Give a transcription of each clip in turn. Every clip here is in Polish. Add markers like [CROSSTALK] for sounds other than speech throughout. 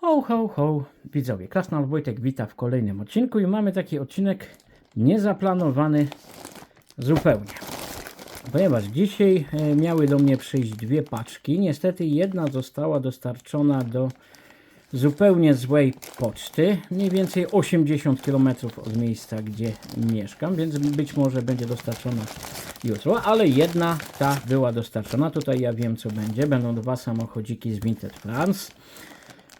Ho, ho, ho, widzowie. Krasnal Wojtek wita w kolejnym odcinku i mamy taki odcinek niezaplanowany zupełnie. Ponieważ dzisiaj e, miały do mnie przyjść dwie paczki. Niestety jedna została dostarczona do zupełnie złej poczty. Mniej więcej 80 km od miejsca, gdzie mieszkam, więc być może będzie dostarczona jutro, ale jedna ta była dostarczona. Tutaj ja wiem co będzie. Będą dwa samochodziki z Vinted France.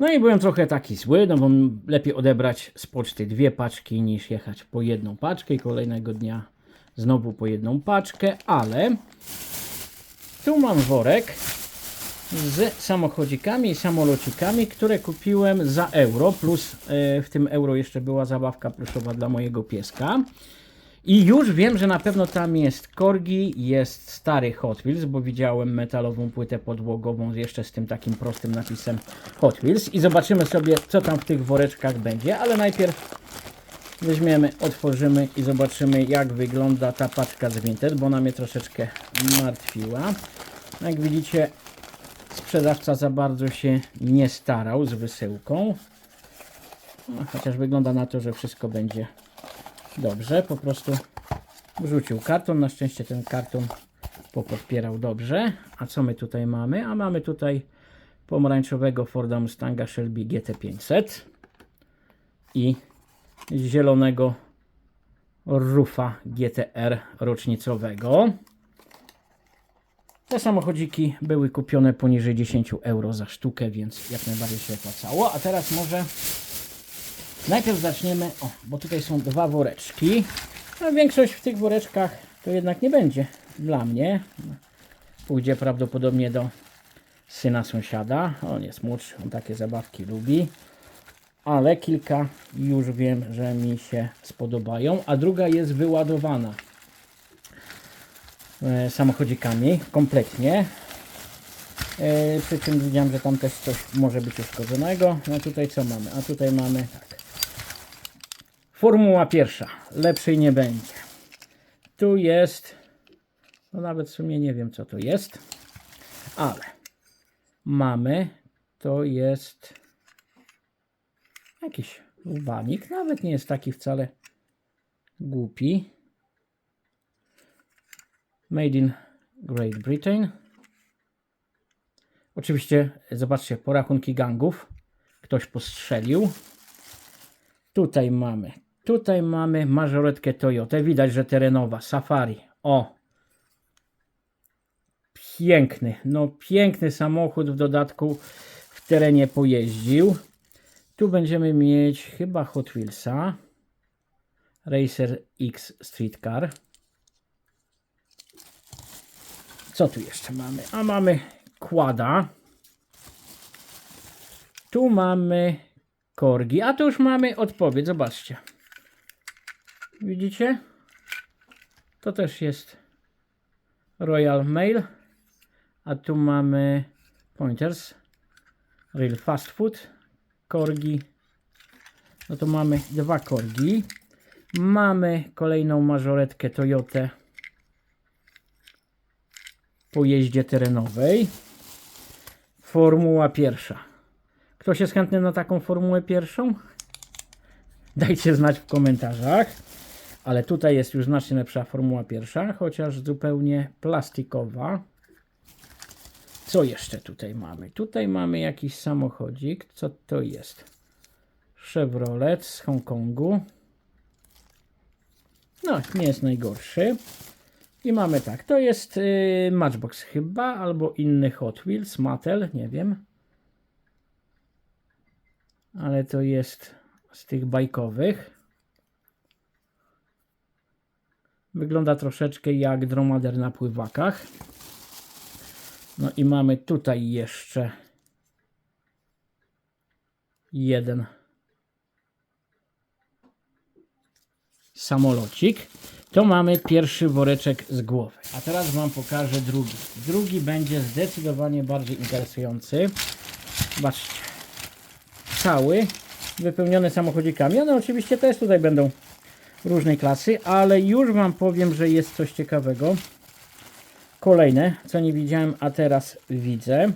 No i byłem trochę taki zły, no bo lepiej odebrać z poczty dwie paczki niż jechać po jedną paczkę i kolejnego dnia znowu po jedną paczkę, ale tu mam worek z samochodzikami i samolocikami, które kupiłem za euro, plus e, w tym euro jeszcze była zabawka pluszowa dla mojego pieska. I już wiem, że na pewno tam jest Corgi, jest stary Hot Wheels, bo widziałem metalową płytę podłogową jeszcze z tym takim prostym napisem Hot Wheels. I zobaczymy sobie, co tam w tych woreczkach będzie, ale najpierw weźmiemy, otworzymy i zobaczymy, jak wygląda ta paczka z Vinted, bo ona mnie troszeczkę martwiła. Jak widzicie, sprzedawca za bardzo się nie starał z wysyłką. No, chociaż wygląda na to, że wszystko będzie dobrze. Po prostu wrzucił karton. Na szczęście ten karton popodpierał dobrze. A co my tutaj mamy? A mamy tutaj pomarańczowego Forda Mustanga Shelby GT500 i zielonego Rufa GTR rocznicowego. Te samochodziki były kupione poniżej 10 euro za sztukę, więc jak najbardziej się opłacało. A teraz może najpierw zaczniemy, o, bo tutaj są dwa woreczki. No, większość w tych woreczkach to jednak nie będzie dla mnie. Pójdzie prawdopodobnie do syna sąsiada. On jest młodszy, on takie zabawki lubi. Ale kilka już wiem, że mi się spodobają, a druga jest wyładowana e, samochodzikami kompletnie. E, przy czym widziałem, że tam też coś może być uszkodzonego. No tutaj co mamy? A tutaj mamy tak. Formuła pierwsza. Lepszej nie będzie. Tu jest. No nawet w sumie nie wiem co to jest. Ale mamy. To jest jakiś ubanik. Nawet nie jest taki wcale głupi. Made in Great Britain. Oczywiście, zobaczcie, porachunki gangów. Ktoś postrzelił. Tutaj mamy, tutaj mamy mażoretkę Toyota. Widać, że terenowa, Safari. O! Piękny, no piękny samochód w dodatku w terenie pojeździł. Tu będziemy mieć chyba Hot Wheelsa. Racer X Street Car. Co tu jeszcze mamy? A mamy Quada. Tu mamy Korgi. A tu już mamy odpowiedź. Zobaczcie. Widzicie? To też jest Royal Mail. A tu mamy Pointers. Real Fast Food. Korgi. No to mamy dwa Korgi. Mamy kolejną mażoretkę Toyotę po jeździe terenowej. Formuła pierwsza. Ktoś jest chętny na taką formułę pierwszą? Dajcie znać w komentarzach. Ale tutaj jest już znacznie lepsza formuła pierwsza, chociaż zupełnie plastikowa. Co jeszcze tutaj mamy? Tutaj mamy jakiś samochodzik. Co to jest? Chevrolet z Hongkongu. No, nie jest najgorszy. I mamy tak, to jest yy, Matchbox chyba, albo inny Hot Wheels, Mattel, nie wiem. Ale to jest z tych bajkowych. Wygląda troszeczkę jak dromader na pływakach. No i mamy tutaj jeszcze jeden samolocik. To mamy pierwszy woreczek z głowy. A teraz Wam pokażę drugi. Drugi będzie zdecydowanie bardziej interesujący. Zobaczcie. Cały wypełniony samochodzikami. One oczywiście też tutaj będą różnej klasy, ale już Wam powiem, że jest coś ciekawego. Kolejne, co nie widziałem, a teraz widzę.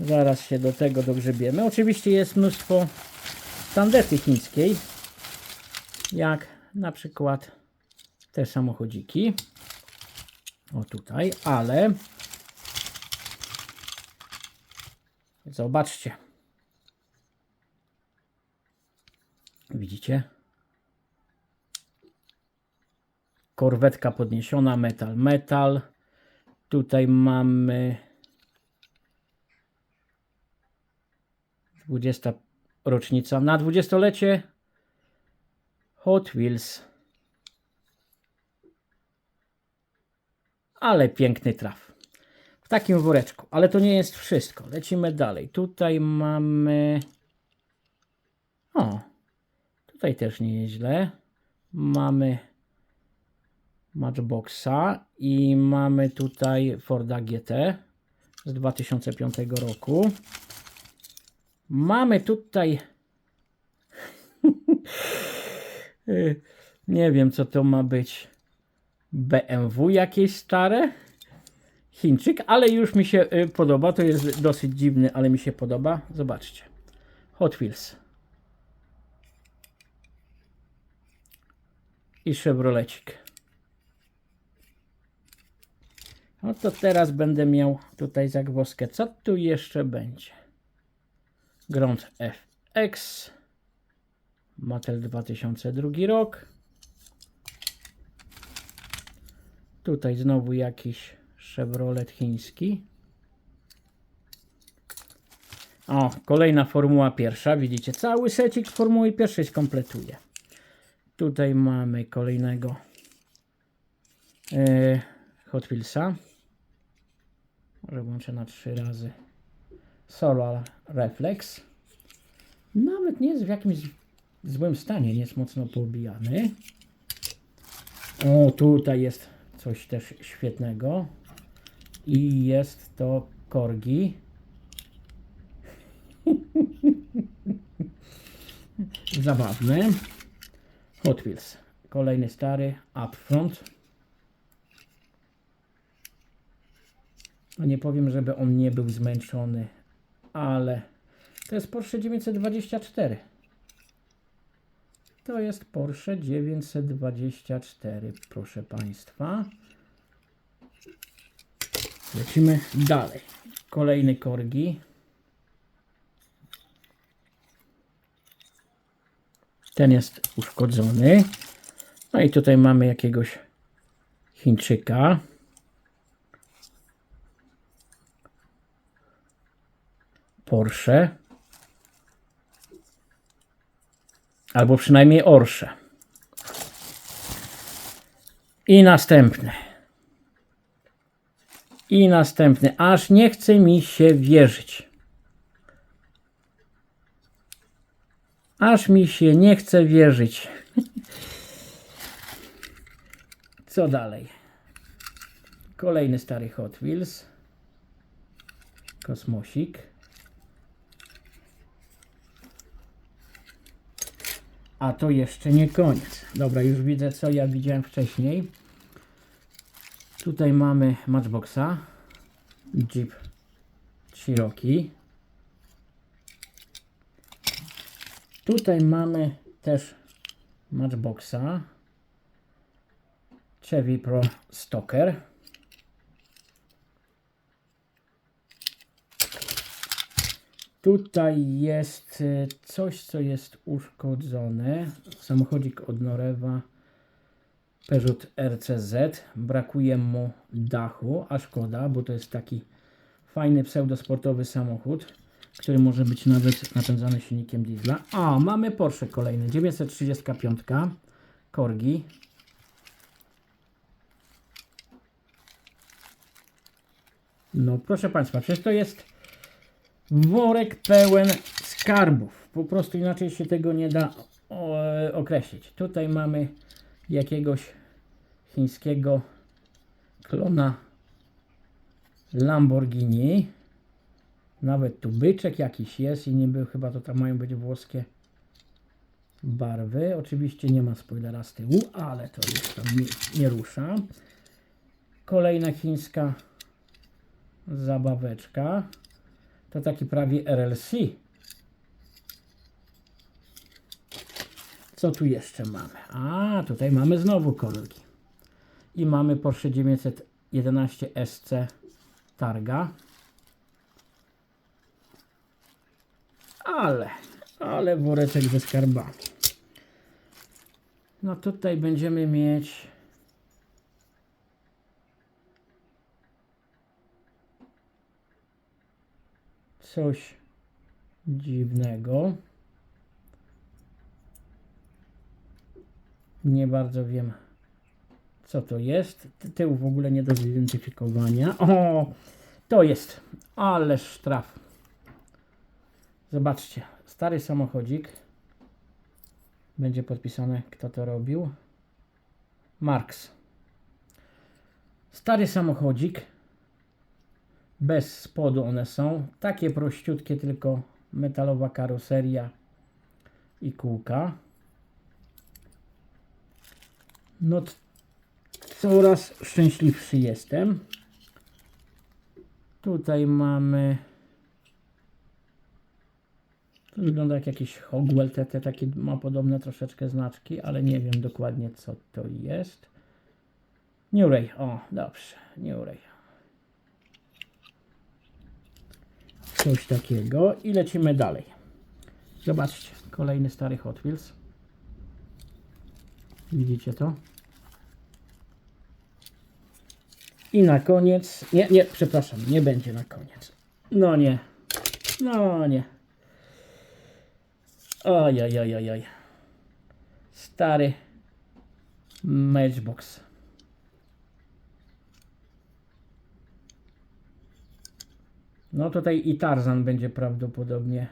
Zaraz się do tego dogrzebiemy. Oczywiście jest mnóstwo tandety chińskiej, jak na przykład te samochodziki. O tutaj, ale zobaczcie. Widzicie? Korwetka podniesiona, metal, metal. Tutaj mamy 20 rocznica. Na 20-lecie Hot Wheels. Ale piękny traf. W takim woreczku. Ale to nie jest wszystko. Lecimy dalej. Tutaj mamy. O, tutaj też nie jest źle. Mamy Matchboxa i mamy tutaj Forda GT z 2005 roku. Mamy tutaj. [LAUGHS] Nie wiem, co to ma być. BMW jakieś stare. Chińczyk, ale już mi się y, podoba. To jest dosyć dziwny, ale mi się podoba. Zobaczcie. Hot Wheels. I Chevrolecik. No to teraz będę miał tutaj zagwozdkę. Co tu jeszcze będzie? Grand FX. Mattel 2002 rok. Tutaj znowu jakiś Chevrolet chiński. O, kolejna formuła pierwsza. Widzicie, cały secik formuły pierwszej skompletuje. Tutaj mamy kolejnego e, Hot Wheelsa. Może włączę na trzy razy. Solar Reflex. Nawet nie jest w jakimś złym stanie, nie jest mocno poobijany. O, tutaj jest coś też świetnego. I jest to Korgi. [LAUGHS] Zabawny. Hot Wheels. Kolejny stary Upfront. Nie powiem, żeby on nie był zmęczony, ale to jest Porsche 924. To jest Porsche 924, proszę Państwa. Lecimy dalej. Kolejny korgi. Ten jest uszkodzony. No i tutaj mamy jakiegoś Chińczyka. Porsche. Albo przynajmniej Orsze. I następny. I następny. Aż nie chce mi się wierzyć. Aż mi się nie chce wierzyć. [LAUGHS] Co dalej? Kolejny stary Hot Wheels. Kosmosik. A to jeszcze nie koniec. Dobra, już widzę co ja widziałem wcześniej. Tutaj mamy Matchboxa. Jeep Cherokee. Tutaj mamy też Matchboxa. Chevy Pro Stoker. Tutaj jest y, coś, co jest uszkodzone. Samochodzik od Norewa. Peugeot RCZ. Brakuje mu dachu, a szkoda, bo to jest taki fajny pseudosportowy samochód, który może być nawet napędzany silnikiem diesla. A, mamy Porsche kolejny, 935 Corgi. No proszę Państwa, przecież to jest worek pełen skarbów. Po prostu inaczej się tego nie da o, określić. Tutaj mamy jakiegoś chińskiego klona Lamborghini. Nawet tu byczek jakiś jest i nie był, chyba to tam mają być włoskie barwy. Oczywiście nie ma spoilera z tyłu, ale to już tam nie, nie rusza. Kolejna chińska zabaweczka. To taki prawie RLC. Co tu jeszcze mamy? A, tutaj mamy znowu kolegi. I mamy Porsche 911 SC Targa. Ale, ale woreczek ze skarbami. No tutaj będziemy mieć coś dziwnego. Nie bardzo wiem, co to jest. Ty- Tył w ogóle nie do zidentyfikowania. O, to jest, ale sztraf. Zobaczcie, stary samochodzik. Będzie podpisane, kto to robił. Marks. Stary samochodzik. Bez spodu one są. Takie prościutkie, tylko metalowa karoseria i kółka. No, coraz szczęśliwszy jestem. Tutaj mamy. To wygląda jak jakiś Hogwell, te, te takie ma podobne troszeczkę znaczki, ale nie wiem dokładnie co to jest. New Ray, o dobrze, New Ray. Coś takiego i lecimy dalej. Zobaczcie, kolejny stary Hot Wheels. Widzicie to? I na koniec, nie, nie, przepraszam, nie będzie na koniec. No nie, no nie. Oj, oj, oj, oj, oj. Stary Matchbox. No tutaj i Tarzan będzie prawdopodobnie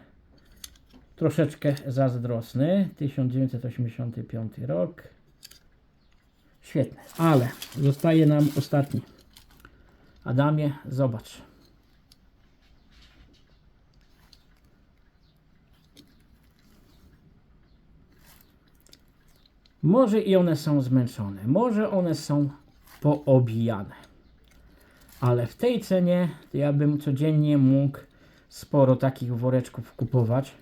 troszeczkę zazdrosny. 1985 rok. Świetne, ale zostaje nam ostatni. Adamie, zobacz. Może i one są zmęczone, może one są poobijane. Ale w tej cenie to ja bym codziennie mógł sporo takich woreczków kupować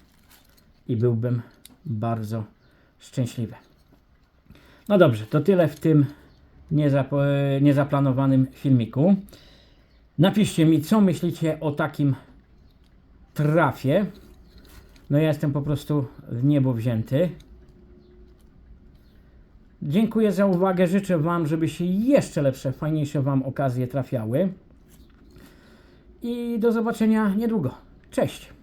i byłbym bardzo szczęśliwy. No dobrze, to tyle w tym niezap- niezaplanowanym filmiku. Napiszcie mi, co myślicie o takim trafie. No ja jestem po prostu w niebo wzięty. Dziękuję za uwagę. Życzę Wam, żeby się jeszcze lepsze, fajniejsze Wam okazje trafiały. I do zobaczenia niedługo. Cześć!